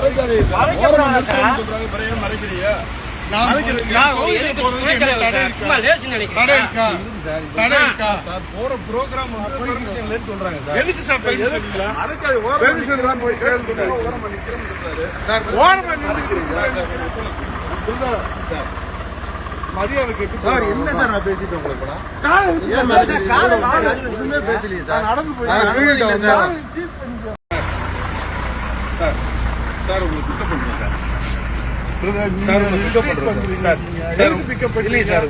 மறைக்காதீங்க நான் எதுக்கு சார், போற சொல்றாங்க சார். எதுக்கு சார் சார் ஓரமா மரியாதை கேட்டு சார் என்ன சார் நான் பேசிட்டு உங்களுக்கு கூட சார், பேசலையே சார் நடந்து போய் சார், சார். உங்களுக்கு பிக்கப் பண்ணுங்க சார்.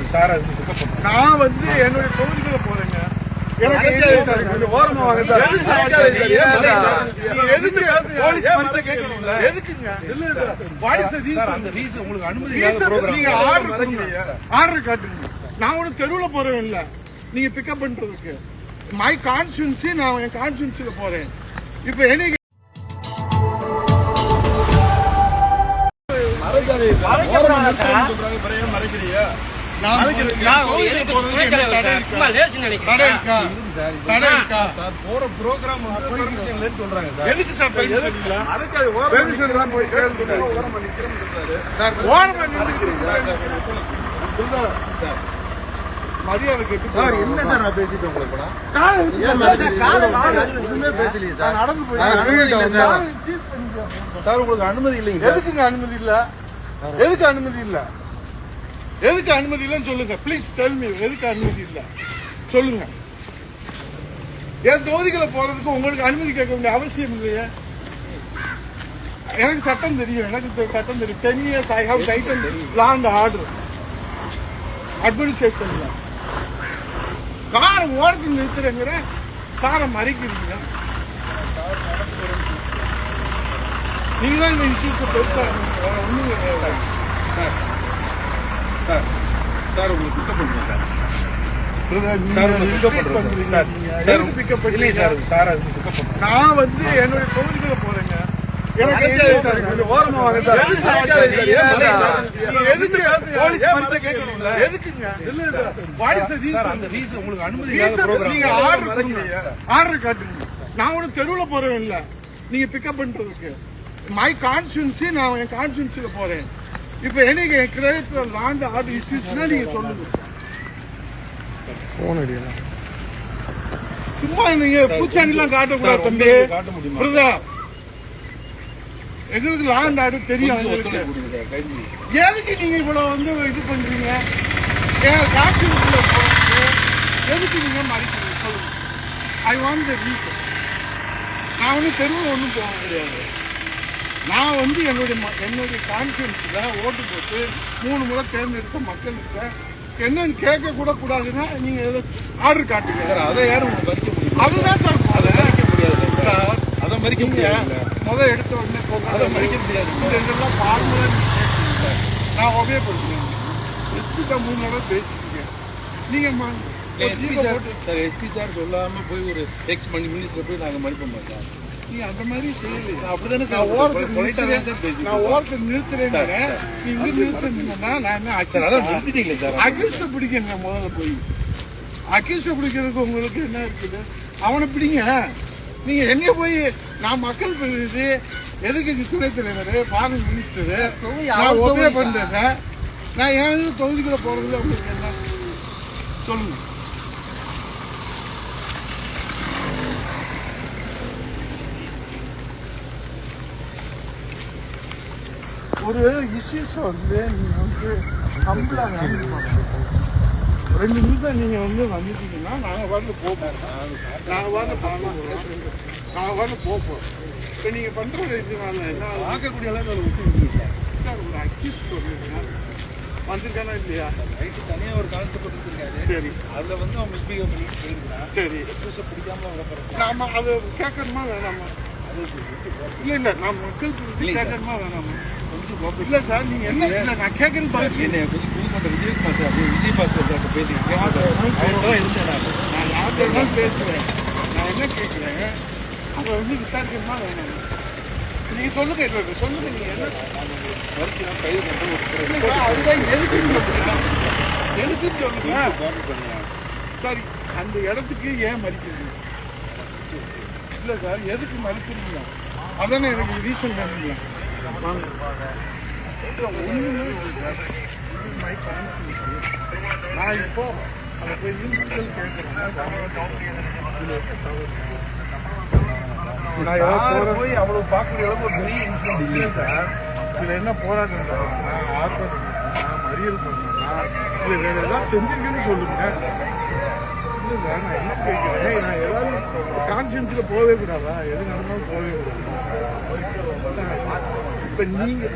நான் வந்து என்னுடைய தொகுதிக்குள்ள போறேங்க. நான் ஒன்றும் தெருவுல போறேன் இல்ல. நீங்க பிக்கப் பண்றதுக்கு. மை கான்ஸ்டியூன்சி நான் என் கான்ஸ்டியூன்சில போறேன். இப்போ எனக்கு சார், போற program வந்து சொல்றாங்க எதுக்கு சார் சார் ஓரமா மரியாதை கேட்டு சார் என்ன சார் நான் பேசிட்டு உங்களுக்கு கூட எதுவுமே சார் நடந்து போய் சார், அனுமதி சார். உங்களுக்கு அனுமதி இல்லைங்க எதுக்குங்க அனுமதி இல்ல எதுக்கு அனுமதி இல்ல? எதுக்கு அனுமதி இல்லைன்னு சொல்லுங்க. ப்ளீஸ் டெல் மீ எதுக்கு அனுமதி இல்ல? சொல்லுங்க. என் தொகுதிகளை போறதுக்கு உங்களுக்கு அனுமதி கேட்க வேண்டிய அவசியம் இல்லையே. எனக்கு சட்டம் தெரியும். எனக்கு சட்டம் தெரியும். Ten years I have tighten land order அட்மினிஸ்ட்ரேஷன்ல காரை ஓரத்தில் நிறுத்துறேங்கிற? காரை மறைக்கிறீங்க. நீங்க தான் இந்த இஷ்யூக்கு பெருசாக வேற சார், சார், உங்களுக்கு pick பண்ணுறேன் பண்ணுங்க சார். சார், உங்களுக்கு pick up sir. Sir, pickup இல்லையே சார், சார், அது பிக்கப் பண்ணுறேன் நான் வந்து என்னுடைய தொகுதிக்குள்ள போறேங்க எனக்கு கொஞ்சம் எதுக்கு அந்த உங்களுக்கு அனுமதி நான் தெருவில் போறேன் இல்ல நீங்க பிக்கப் பண்றதுக்கு மை கான்ஸ்டியூன்சி நான் என் கான்ஸ்டியூன்சில போறேன். இப்போ எனக்கு கிரெடிட் லாண்ட் ஆர்டர் இஷ்யூஸ்னா நீங்க சொல்லுங்க. சும்மா நீங்க பூச்சாண்டிலாம் காட்டக்கூடாது தம்பி? பிரதா எங்களுக்கு லாண்ட் ஆர்டர் தெரியும். எதுக்கு நீங்க இவ்வளவு வந்து இது பண்றீங்க? என் போறதுக்கு எதுக்கு நீங்க மறைக்கிறீங்க? சொல்லுங்க. ஐ வாண்ட் த ரீசன் நான் வந்து தெருவில் ஒன்றும் போக முடியாது. நான் வந்து என்னுடைய என்னுடைய கான்ஸ்டியூன்சியில் ஓட்டு போட்டு மூணு முறை தேர்ந்தெடுத்த மக்களுக்கு என்னன்னு கேட்க கூட கூடாதுன்னா நீங்க ஆர்டர் காட்டுங்க. சார், அதை யாரும்? அதுதான் சார் அதை மறிக்க முடியாது. சார். அதை மறிக்க நீங்க முடியாதுல்ல. முத எடுத்த உடனே போங்க. அதை மறிக்க முடியாது. இதெல்லாம் ஃபார்முலா நான் ஒபே பண்ணுறேன் எஸ்பிட்ட மூணு தடவை பேசிட்டீங்க நீங்க எஸ்பி சார் எஸ்பி சார் சொல்லாம போய் ஒரு எக்ஸ் மினிஸ்டர் போய் நாங்க மறுப்போமா சார்? நீங்க அந்த மாதிரி செய்யலையே. நான் அப்படிதானே சார் பேசிட்டு நான் ஓரத்தில் நிறுத்துறேன். நீங்க இங்க நிறுத்துனீங்கன்னா நான் என்ன? நிறுத்திட்டீங்களே சார். அக்யூஸ்ட பிடிக்கங்க முதல்ல போய். அக்யூஸ்ட பிடிக்கிறதுக்கு உங்களுக்கு என்ன இருக்குது? அவனை பிடிங்க. நீங்க எங்க போய்? நான் மக்கள் பிரதிநிதி எதுக்கு துணைத் தலைவர் ஃபாரின் மினிஸ்டர் நான் ஒபே பண்றேன். நான் ஏன் தொகுதிக்குள்ள போறதுல உங்களுக்கு என்ன சொல்லுங்க. ஒரு இஷ்யூஸ் வந்து நீங்க வந்து கம்பளா ரெண்டு நிமிஷம் நீங்க வந்து வந்துட்டீங்கன்னா நாங்க வந்து போப்போம் நாங்க வந்து போகலாம் நாங்க வந்து போப்போம் இப்போ நீங்க பண்றது இதனால என்ன ஆகுது? பார்க்கக்கூடிய அளவுக்கு விட்டு விடுங்க சார் சார் ஒரு அக்யூஸ் சொல்லுங்க வந்திருக்கானா இல்லையா? ரைட்டு தனியா ஒரு கான்செப்ட் கொடுத்துருக்காரு சரி. அதுல வந்து அவங்க மிஸ்பிஹேவ் பண்ணிட்டு போயிருக்கிறான் சரி. புதுசை பிடிக்காம அவங்க போறாங்க நாம அது கேட்கணுமா வேணாமா? இல்ல இல்ல நான் மக்கள் குறித்து இல்லைங்க சார். கேட்கணுமா வேணாமா? இல்ல சார் நீங்க என்ன இல்ல. நான் கேட்கறது பதில் என்ன கொஞ்சம் புதுக்கோட்டை விஜயகுமார் சார் அப்படியே விஜய் பாஸ்கர் சார். பேசி அவர்தான் இருந்தேன் நான். நான் யார்கிட்ட பேசுவேன். நான் என்ன கேட்குறேன் அதை வந்து விசாரிக்கணுமா வேணாமா. நீங்க சொல்லுங்க இல்ல சொல்லுங்க நீங்க என்ன வரைக்கும் கைது பண்ணி ஒரு இல்லைங்க, அதுதான் எதுக்குன்னு சொல்லுங்க. எதுக்குன்னு சொல்லுங்க. சரி அந்த இடத்துக்கு ஏன் மறிக்கிறீங்க? இல்ல சார் எதுக்கு மறிக்கிறீங்க? அதானே எனக்கு ரீசன் வேணுங்களா நான் இப்போ அதை போய் நான் போய் அளவுக்கு ஒரு பெரிய இன்சிடென்ட் சார் என்ன போராட்டம் ஆர்ப்பாட்டம் மறியல் பண்ணா இல்ல வேற ஏதாவது செஞ்சிருக்கேன்னு சொல்லுங்க இல்ல சார் நான் என்ன கேட்குறேன் நான் ஏதாவது கான்சியன்ஸ்ல போகவே கூடாதா? எது நடந்தாலும் போகவே கூடாது? இப்போ நீங்கள்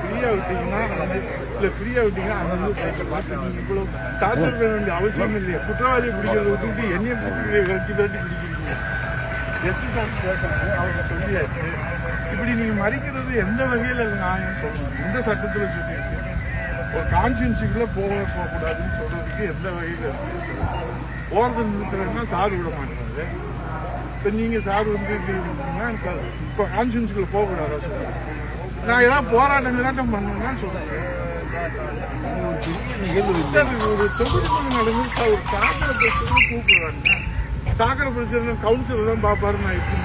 ஃப்ரீயா விட்டீங்கன்னா வந்து ஃப்ரீயாக ஃப்ரீயா விட்டீங்கன்னா அங்க வந்து இவ்வளோ நீங்க டார்ச்சர் பண்ண வேண்டிய அவசியம் இல்லையா. குற்றவாளியை பிடிக்கிறத விட்டுட்டு என்னைய பிடிச்சி விரட்டி விரட்டி பிடிக்கிறீங்க. எஸ்பி சார் கேட்டாங்க அவங்க சொல்லியாச்சு. இப்படி நீங்க மறிக்கிறது எந்த வகையில் நியாயம் சொல்லணும் எந்த சட்டத்தில் சொல்லியிருக்கு ஒரு கான்சியன்ஸுக்குள்ள போக போகக்கூடாதுன்னு சொல்கிறதுக்கு எந்த வகையில் இருக்குது ஓரத்தில் நிறுத்துறதுன்னா சார் விட மாட்டாரு. இப்போ நீங்கள் சார் வந்து எனக்கு இப்போ கான்சியன்ஸுக்குள்ள போகக்கூடாதா சொல்லுங்க நான் ஏதாவது போராட்டம் கிராட்டம் பண்ணணும்னா சொல்லுங்க சார் ஒரு தொகுதி நடந்து சார் ஒரு சாக்கடை பிரச்சனை கூப்பிடுறாங்க. சாக்கடை பிரச்சனை கவுன்சிலர் தான் பார்ப்பாரு நான் இப்போ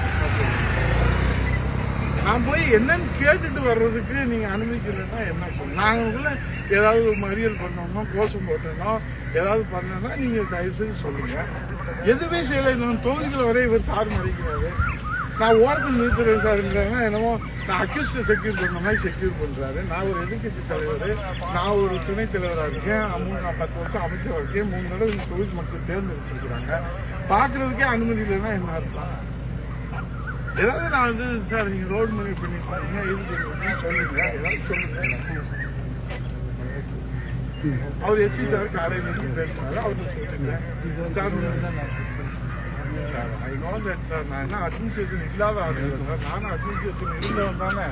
நான் போய் என்னன்னு கேட்டுட்டு வர்றதுக்கு நீங்க அனுமதிக்கலைன்னா என்ன சொல்ல நாங்கள் ஏதாவது மறியல் பண்ணணும் கோஷம் போட்டணும் ஏதாவது பண்ணணும்னா நீங்க தயவு செய்து சொல்லுங்க. எதுவுமே செய்யலை. நான் தொகுதிகளை வரை இவர் சார் மதிக்கிறாரு நான் ஓரத்தில் நிறுத்துறேன் சார்ன்றாங்க என்னமோ நான் அக்யூஸ்ட செக்யூர் பண்ண மாதிரி செக்யூர் பண்ணுறாரு நான் ஒரு எதிர்கட்சி தலைவர் நான் ஒரு துணைத் தலைவராக இருக்கேன். மூணு நான் பத்து வருஷம் அமைச்சராக இருக்கேன். மூணு தடவை இந்த தொகுதி மக்கள் தேர்ந்தெடுத்துருக்குறாங்க. பார்க்குறதுக்கே அனுமதி இல்லைன்னா என்ன இருக்கலாம் ஏதாவது நான் வந்து சார் நீங்க ரோடு மணி பண்ணிருக்கீங்க இது பண்ணிருக்கீங்க சொல்லுங்க ஏதாவது சொல்லுங்க. அவர் எஸ்பி சார் காலையில் இருந்து பேசுனாரு அவர்கிட்ட சொல்லிட்டேன். Sir sir I know that sir நான் என்ன அட்மினிஸ்ட்ரேஷன் இல்லாத ஆள் இல்லை சார். நானும் அட்மினிஸ்ட்ரேஷன் இருந்தவன் தானே.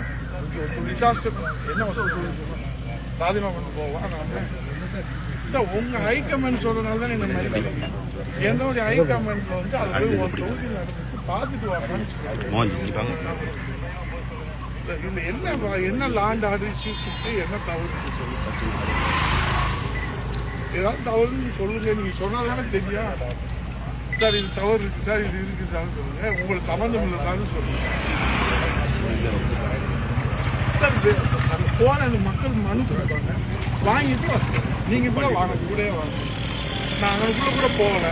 டிசாஸ்டர் என்ன வந்து ராஜினாமா பண்ண போவா நான் சார் உங்க ஹைகமாண்ட் சொல்றதுனால தான் என்ன மதிக்கிறீங்க என்னுடைய ஹைகமாண்ட்ல வந்து அதை ஒரு தொகுதி நடந்துச்சு சொல்லுவாங்க இல்ல என்ன என்ன லாண்ட் ஆர்டர் இஷ்யூஸ் என்ன தவறு சொல்லுங்க ஏதாவது தவறுன்னு சொல்லுங்க நீங்க சொன்னாதானே தெரியும். சார் இது தவறு இருக்கு சார் இது இருக்கு சார் சொல்லுங்க. உங்களுக்கு சம்மந்தம் இல்லை சார் சொல்லுங்க. சார் போன அந்த மக்கள் மனு கொடுப்பாங்க. வாங்கிட்டு வரணும். நீங்க கூட வாங்க கூட வாங்க. நான் அங்கனுக்குள்ள கூட போகல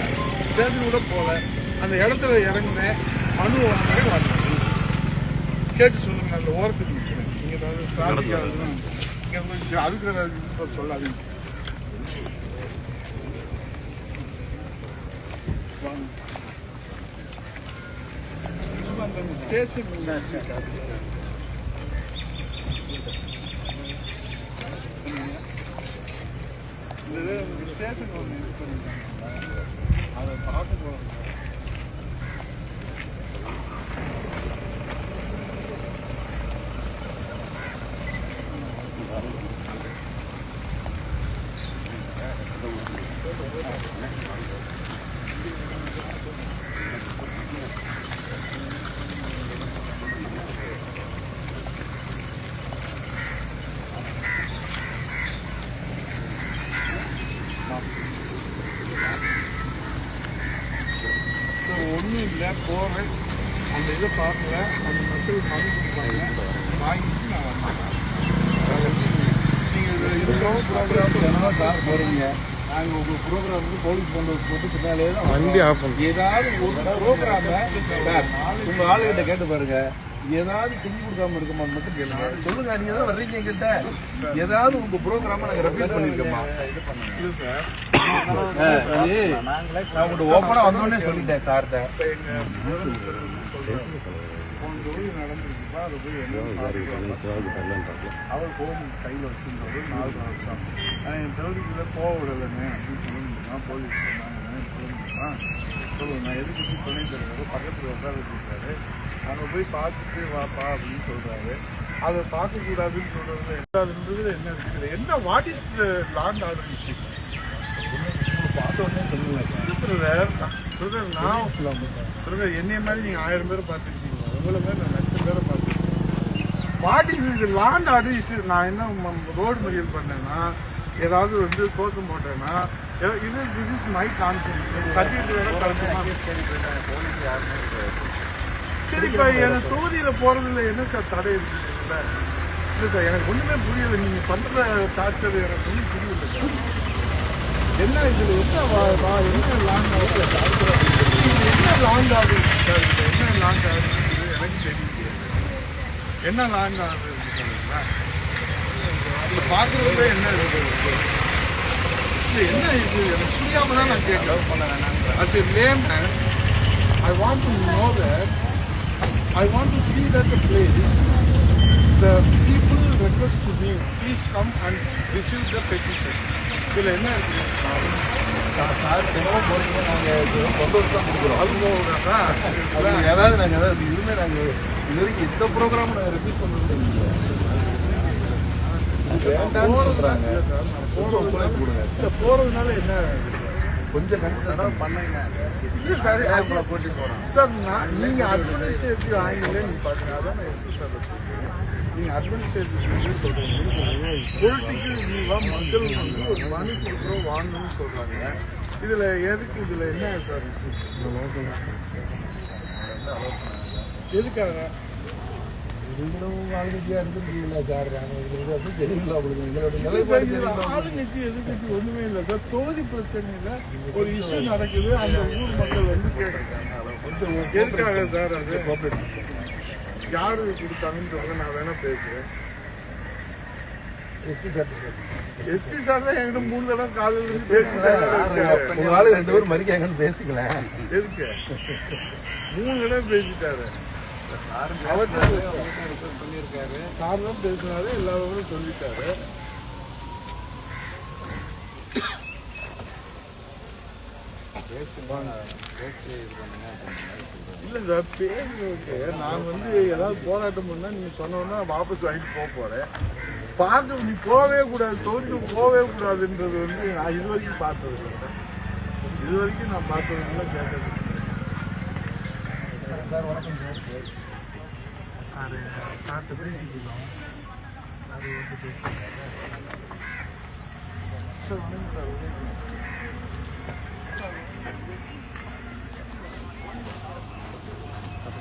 சேர்ந்து கூட போகல. அந்த இடத்துல இறங்கினேன் மனு வாங்க வரணும் கேட்டு சொல்லுங்க அந்த ஓரத்துக்கு நிற்கிறேன் நீங்க ஏதாவது traffic ஆகுதுன்னா, இங்க கொஞ்சம் அதுக்கு ஏதாவது சொல்லாதீங்க. வாங்க. ஸ்டேஷன் ஸ்டேஷன் ஒன்று இது பண்ணிருக்காங்க அதை பார்க்க போகிறோம் ஒன்றும் இல்லை போகிறேன் அந்த இதை பார்க்கல அந்த மக்கள் மனு கொடுப்பாங்க வாங்கிட்டு நான் வந்தேன் நீங்கள் இதுக்காக சார் போகிறீங்க போறீங்க நாங்க உங்க ப்ரோக்ராமுக்கு போலீஸ் பந்தோபஸ்து போட்டு பின்னாலே தான் வண்டி ஆஃப் ஏதாவது ஒரு ப்ரோக்ராம சார் உங்க ஆளுகிட்ட கேட்டு பாருங்க. ஏதாவது செஞ்சு கொடுக்காம இருக்குமான்னு மட்டும் கேளுங்க. சொல்லுங்க நீங்க தான் வர்றீங்க என்கிட்ட ஏதாவது உங்க ப்ரோக்ராம நாங்க ரெப்ளேஸ் பண்ணிருக்கோமா? இல்லை சார். நான் உங்கள்கிட்ட ஓப்பனா வந்தோடனே சொல்லிட்டேன் சார்கிட்ட. தொழில் நடந்துருக்குப்பா அதை போய் என்ன அவர் ஃபோன் கையில் வச்சுருந்தாரு நாலு வருஷம் நான் என் தொகுதிக்குள்ளே போக விடலைங்க அப்படின்னு சொல்ல முடியுமா போலீஸ் சொன்னாங்கன்னு சொல்ல முடியுமா சொல்லுங்க நான் எதுக்கு துணை தலைவர் பக்கத்தில் உட்கார வச்சுருக்காரு. அங்கே போய் பார்த்துட்டு வாப்பா அப்படின்னு சொல்கிறாரு அதை பார்க்கக்கூடாதுன்னு சொல்கிறது கூடாதுன்றது என்ன இருக்குது என்ன what is the law and order issues பார்த்த உடனே சொல்லுங்க பிரதர் பிரதர் நான் என்னைய மாதிரி நீங்கள் ஆயிரம் பேரை பார்த்துருக்கீங்க. உங்களை மாதிரி நான் லட்சம் பேரை பார்த்துருக்கேன். வாட் இஸ் இது லாண்ட் ஆர்டர் இஷ்யூ நான் என்ன ரோடு மறியல் பண்ணேன்னா ஏதாவது வந்து கோஷம் போட்டேன்னா இது this is my consent certificate வேற கலந்துமா போலீஸ் யாருமே சரி இப்ப எனக்கு தொகுதியில போறதுல என்ன சார் தடை? இருக்குல்ல இல்ல சார் எனக்கு ஒண்ணுமே புரியல. நீங்க பண்ற டார்ச்சர் எனக்கு ஒண்ணும் புரியல சார். என்ன இதுல என்ன என்ன லாங் ஆகுது? என்ன லாங் ஆகுது? சார் என்ன லாங் ஆகுது? என்ன லாங் ஆகுது சொல்லுங்களா இது பாக்குறதுல என்ன இது என்ன இது எனக்கு புரியாம தான் நான் கேட்கிறேன் As a layman, I want to know that, I want to see that the place, the people request to me, please come and receive the petition. இதில் என்ன இருக்குது சார் தினமும் போறீங்க நாங்கள் கொண்டு வச்சு தான் கொடுக்குறோம் அனுபவம்னா அது ஏதாவது நாங்கள் ஏதாவது இதுவுமே நாங்கள் இது வரைக்கும் எந்த ப்ரோக்ராமும் நாங்க ரிப்பீட் பண்ணது இல்லை இது வேண்டாம்னு சொல்றாங்க கொஞ்சம் ஒத்துழைப்பு கொடுங்க இந்த என்ன கொஞ்சம் கன்சிடர் பண்ணுங்க இல்லை சார் உங்களை போட்டி போறோம் சார் நான் நீங்கள் அட்மினிஸ்ட்ரேட்டிவ் ஆங்கிலே நீங்க பாத்தீங்க அதான் நான் எப்படி சார் சொல்றேன் நீங்க அட்மினிஸ்ட்ரேட்டிவ் சொல்றீங்க. பொலிட்டிக்கல் வியூவா மக்கள் வந்து ஒரு மனு கொடுக்குறோம் வாங்கணும்னு சொல்றாங்க. இதுல எதுக்கு இதுல என்ன சார் எதுக்காக? நீங்களும் வாழ்க்கையா இருந்திருக்கீங்களா சார். எங்களுக்கு வந்து தெரியல உங்களுக்கு எங்களோட ஆளுங்கட்சி எதிர்கட்சி ஒண்ணுமே இல்லை சார். தொகுதி பிரச்சனையில ஒரு இஷ்யூ நடக்குது. அந்த ஊர் மக்கள் வந்து கேட்கறாங்க எதுக்காக சார் அது? யாரு கொடுத்தாங்கன்னு சொல்லுங்க நான் வேணா பேசுறேன். எஸ்பி சார் எஸ்பி சார் தான் என்கிட்ட மூணு தடவை காலையில இருந்து பேசிட்டாரு. உங்க ஆளு ரெண்டு பேரும் மறிக்காங்கன்னு பேசிக்கலாம் எதுக்கு? மூணு தடவை பேசிட்டாரு. அவர் பண்ணியிருக்காரு சார் தான் பேசினாரு எல்லாரும் சொல்லிட்டாரு. இல்லை சார் பேரு ஓகே நான் வந்து ஏதாவது போராட்டம் பண்ணால் நீங்கள் சொன்னோன்னா வாபஸ் வாங்கிட்டு போக போகிறேன் பார்க்க நீ போகவே கூடாது தோற்று போகவே கூடாதுன்றது வந்து நான் இது வரைக்கும் பார்த்தது இல்லை. இது வரைக்கும் நான் பார்த்தது இல்லை கேட்டது இல்லை. சார் வணக்கம் சார். சார் சார்கிட்ட பேசிக்கலாம் சார் வந்து பேசுகிறேன் சார் வணக்கம் சார். வணக்கம்.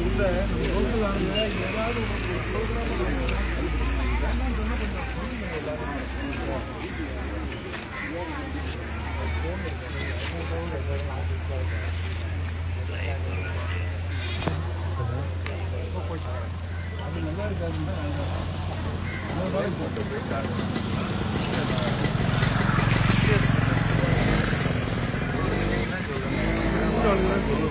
இல்ல நீங்க local ஆளுங்க ஏதாவது ஒரு program கம்ப்ளைண்ட் போட்டு போயிட்டாங்க சொல்லுங்கள்